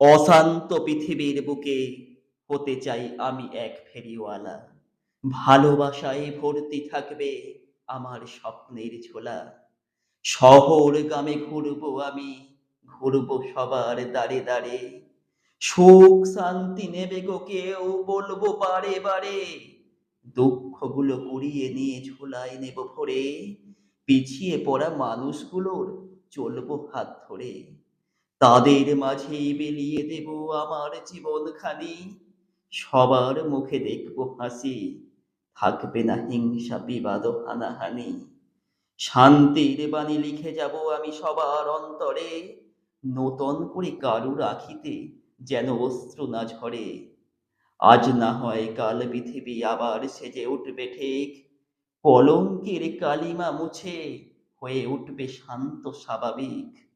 অশান্ত পৃথিবীর বুকে হতে চাই আমি এক ফেরিওয়ালা। ভালোবাসায় ভর্তি থাকবে আমার স্বপ্নের ঝোলা। শহর গ্রামে ঘুরবো আমি, ঘুরবো সবার দাঁড়ে দাঁড়ে। সুখ শান্তি নেবে গো কেউ, বলব বারে বারে। দুঃখগুলো কুড়িয়ে নিয়ে ঝোলায় নেব ভরে। পিছিয়ে পড়া মানুষগুলোর চলবো হাত ধরে। তাদের মাঝে বিলিয়ে দেব আমার জীবনখানি। সবার মুখে দেখব হাসি, থাকবে না হিংসা, বিবাদ, হানাহানি। শান্তির বাণী লিখে যাব আমি সবার অন্তরে, নতুন করে কারু রাখিতে যেন অস্ত্র না ঝরে। আজ না হয় কাল পৃথিবী আবার সেজে উঠবে ঠিক, কলঙ্কের কালিমা মুছে হয়ে উঠবে শান্ত স্বাভাবিক।